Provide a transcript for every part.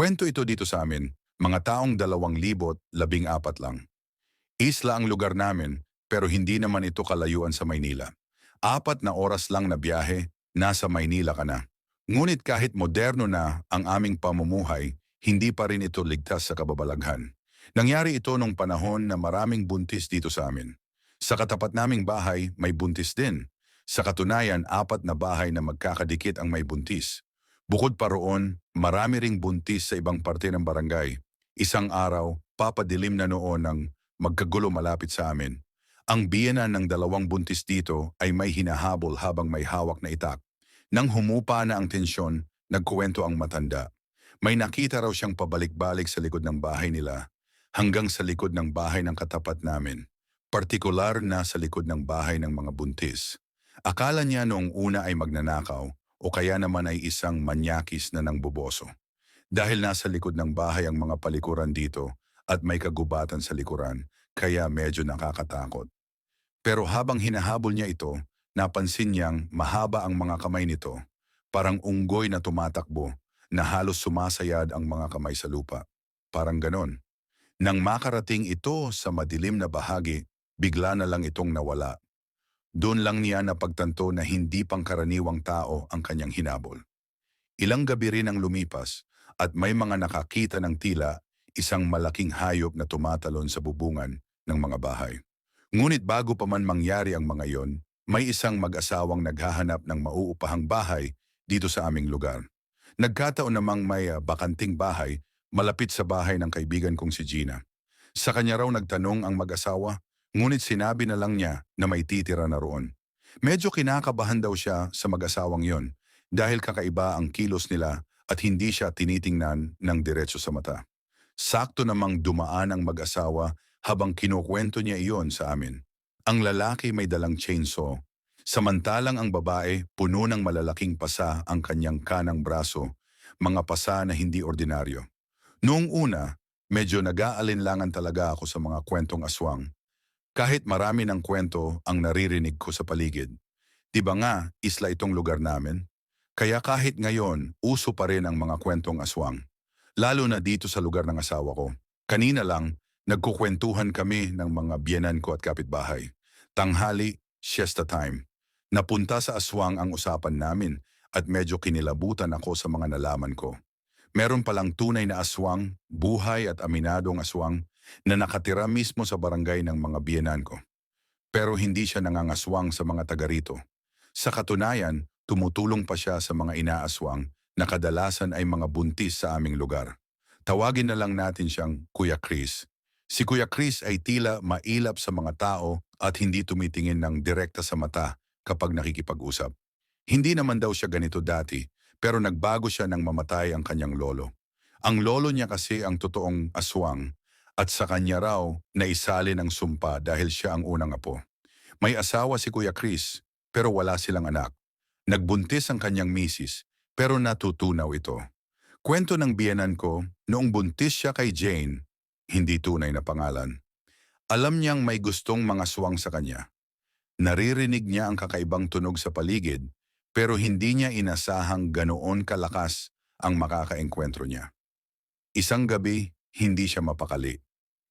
Kwento ito dito sa amin, mga taong dalawang libot, labing apat lang. Isla ang lugar namin, pero hindi naman ito kalayuan sa Maynila. Apat na oras lang na biyahe, nasa Maynila ka na. Ngunit kahit moderno na ang aming pamumuhay, hindi pa rin ito ligtas sa kababalaghan. Nangyari ito nung panahon na maraming buntis dito sa amin. Sa katapat naming bahay, may buntis din. Sa katunayan, apat na bahay na magkakadikit ang may buntis. Bukod pa roon, marami ring buntis sa ibang parte ng barangay. Isang araw, papadilim na noon ng magkagulo malapit sa amin. Ang biyenan ng dalawang buntis dito ay may hinahabol habang may hawak na itak. Nang humupa na ang tensyon, nagkuwento ang matanda. May nakita raw siyang pabalik-balik sa likod ng bahay nila hanggang sa likod ng bahay ng katapat namin. Partikular na sa likod ng bahay ng mga buntis. Akala niya noong una ay magnanakaw o kaya naman ay isang manyakis na nang buboso. Dahil nasa likod ng bahay ang mga palikuran dito at may kagubatan sa likuran, kaya medyo nakakatakot. Pero habang hinahabol niya ito, napansin niyang mahaba ang mga kamay nito, parang unggoy na tumatakbo na halos sumasayad ang mga kamay sa lupa. Parang ganon. Nang makarating ito sa madilim na bahagi, bigla na lang itong nawala. Doon lang niya napagtanto na hindi pangkaraniwang tao ang kanyang hinabol. Ilang gabi rin ang lumipas at may mga nakakita ng tila isang malaking hayop na tumatalon sa bubungan ng mga bahay. Ngunit bago pa man mangyari ang mga yon, may isang mag-asawang naghahanap ng mauupahang bahay dito sa aming lugar. Nagkataon namang may ah, bakanting bahay malapit sa bahay ng kaibigan kong si Gina. Sa kanya raw nagtanong ang mag-asawa, ngunit sinabi na lang niya na may titira na roon. Medyo kinakabahan daw siya sa mag-asawang yon dahil kakaiba ang kilos nila at hindi siya tinitingnan ng diretso sa mata. Sakto namang dumaan ang mag-asawa habang kinukwento niya iyon sa amin. Ang lalaki may dalang chainsaw, samantalang ang babae puno ng malalaking pasa ang kanyang kanang braso, mga pasa na hindi ordinaryo. Noong una, medyo nag-aalinlangan talaga ako sa mga kwentong aswang. Kahit marami ng kwento ang naririnig ko sa paligid. Di ba nga, isla itong lugar namin? Kaya kahit ngayon, uso pa rin ang mga kwentong aswang. Lalo na dito sa lugar ng asawa ko. Kanina lang, nagkukwentuhan kami ng mga biyenan ko at kapitbahay. Tanghali, siesta time. Napunta sa aswang ang usapan namin at medyo kinilabutan ako sa mga nalaman ko. Meron palang tunay na aswang, buhay at aminadong aswang na nakatira mismo sa barangay ng mga biyenan ko. Pero hindi siya nangangaswang sa mga taga rito. Sa katunayan, tumutulong pa siya sa mga inaaswang na kadalasan ay mga buntis sa aming lugar. Tawagin na lang natin siyang Kuya Chris. Si Kuya Chris ay tila mailap sa mga tao at hindi tumitingin ng direkta sa mata kapag nakikipag-usap. Hindi naman daw siya ganito dati, pero nagbago siya nang mamatay ang kanyang lolo. Ang lolo niya kasi ang totoong aswang at sa kanya raw naisali ng sumpa dahil siya ang unang apo. May asawa si Kuya Chris, pero wala silang anak. Nagbuntis ang kanyang misis, pero natutunaw ito. Kwento ng biyanan ko, noong buntis siya kay Jane, hindi tunay na pangalan. Alam niyang may gustong mga swang sa kanya. Naririnig niya ang kakaibang tunog sa paligid, pero hindi niya inasahang ganoon kalakas ang makakaengkwentro niya. Isang gabi, hindi siya mapakali.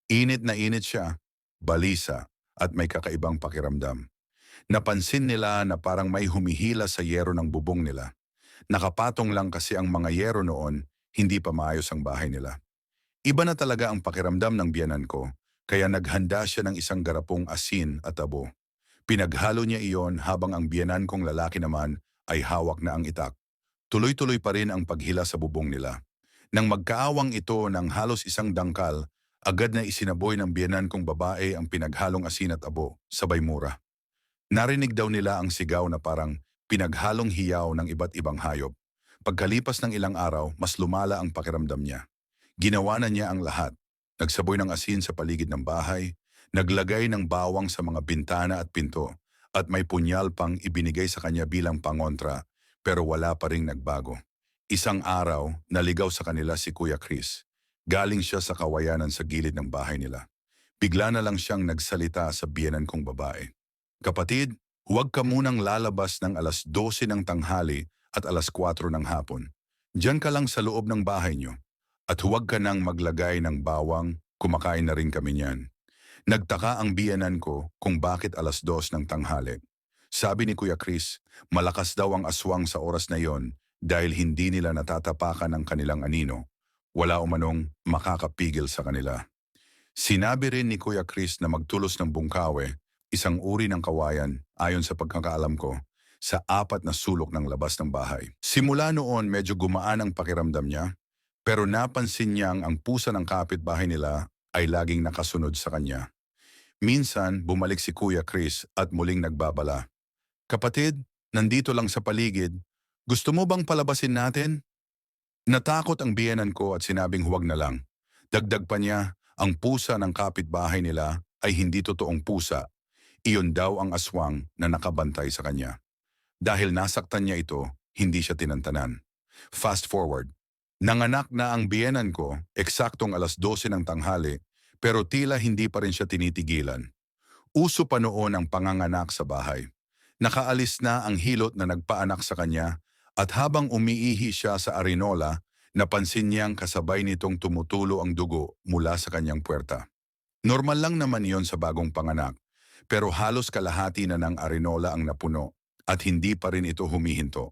Init na init siya, balisa, at may kakaibang pakiramdam. Napansin nila na parang may humihila sa yero ng bubong nila. Nakapatong lang kasi ang mga yero noon, hindi pa maayos ang bahay nila. Iba na talaga ang pakiramdam ng biyanan ko, kaya naghanda siya ng isang garapong asin at abo. Pinaghalo niya iyon habang ang biyanan kong lalaki naman ay hawak na ang itak. Tuloy-tuloy pa rin ang paghila sa bubong nila. Nang magkaawang ito ng halos isang dangkal, agad na isinaboy ng biyanan kong babae ang pinaghalong asin at abo, sabay mura. Narinig daw nila ang sigaw na parang pinaghalong hiyaw ng iba't ibang hayop. Pagkalipas ng ilang araw, mas lumala ang pakiramdam niya. Ginawa na niya ang lahat. Nagsaboy ng asin sa paligid ng bahay, naglagay ng bawang sa mga bintana at pinto, at may punyal pang ibinigay sa kanya bilang pangontra, pero wala pa ring nagbago. Isang araw, naligaw sa kanila si Kuya Chris. Galing siya sa kawayanan sa gilid ng bahay nila. Bigla na lang siyang nagsalita sa biyenan kong babae. Kapatid, huwag ka munang lalabas ng alas 12 ng tanghali at alas 4 ng hapon. Diyan ka lang sa loob ng bahay niyo. At huwag ka nang maglagay ng bawang, kumakain na rin kami niyan. Nagtaka ang biyanan ko kung bakit alas dos ng tanghali. Sabi ni Kuya Chris, malakas daw ang aswang sa oras na yon dahil hindi nila natatapakan ang kanilang anino. Wala umanong makakapigil sa kanila. Sinabi rin ni Kuya Chris na magtulos ng bungkawe, isang uri ng kawayan, ayon sa pagkakaalam ko, sa apat na sulok ng labas ng bahay. Simula noon medyo gumaan ang pakiramdam niya, pero napansin niyang ang pusa ng kapitbahay nila ay laging nakasunod sa kanya. Minsan, bumalik si Kuya Chris at muling nagbabala. Kapatid, nandito lang sa paligid. Gusto mo bang palabasin natin? Natakot ang biyanan ko at sinabing huwag na lang. Dagdag pa niya, ang pusa ng kapitbahay nila ay hindi totoong pusa. Iyon daw ang aswang na nakabantay sa kanya. Dahil nasaktan niya ito, hindi siya tinantanan. Fast forward. Nanganak na ang biyenan ko, eksaktong alas 12 ng tanghali, pero tila hindi pa rin siya tinitigilan. Uso pa noon ang panganganak sa bahay. Nakaalis na ang hilot na nagpaanak sa kanya at habang umiihi siya sa arinola, napansin niyang kasabay nitong tumutulo ang dugo mula sa kanyang puwerta. Normal lang naman yon sa bagong panganak, pero halos kalahati na ng arinola ang napuno at hindi pa rin ito humihinto.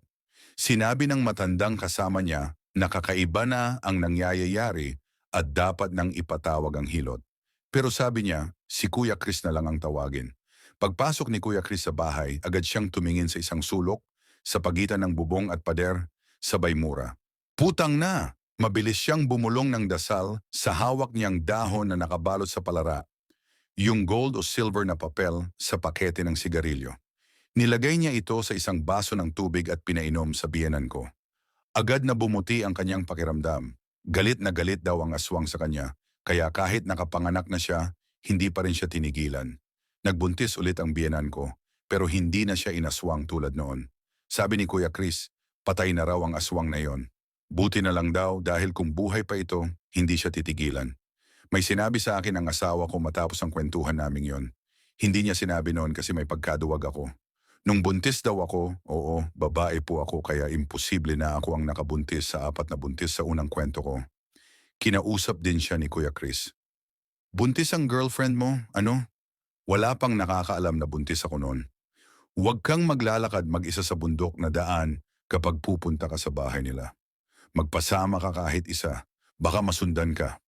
Sinabi ng matandang kasama niya na kakaiba na ang nangyayayari at dapat nang ipatawag ang hilot. Pero sabi niya, si Kuya Chris na lang ang tawagin. Pagpasok ni Kuya Chris sa bahay, agad siyang tumingin sa isang sulok sa pagitan ng bubong at pader, sabay mura. Putang na! Mabilis siyang bumulong ng dasal sa hawak niyang dahon na nakabalot sa palara, yung gold o silver na papel sa pakete ng sigarilyo. Nilagay niya ito sa isang baso ng tubig at pinainom sa biyanan ko. Agad na bumuti ang kanyang pakiramdam. Galit na galit daw ang aswang sa kanya, kaya kahit nakapanganak na siya, hindi pa rin siya tinigilan. Nagbuntis ulit ang biyanan ko, pero hindi na siya inaswang tulad noon. Sabi ni Kuya Chris, patay na raw ang aswang na yon. Buti na lang daw dahil kung buhay pa ito, hindi siya titigilan. May sinabi sa akin ang asawa ko matapos ang kwentuhan naming yon. Hindi niya sinabi noon kasi may pagkaduwag ako. Nung buntis daw ako, oo, babae po ako kaya imposible na ako ang nakabuntis sa apat na buntis sa unang kwento ko. Kinausap din siya ni Kuya Chris. Buntis ang girlfriend mo, ano? Wala pang nakakaalam na buntis ako noon. Huwag kang maglalakad mag-isa sa bundok na daan kapag pupunta ka sa bahay nila. Magpasama ka kahit isa, baka masundan ka.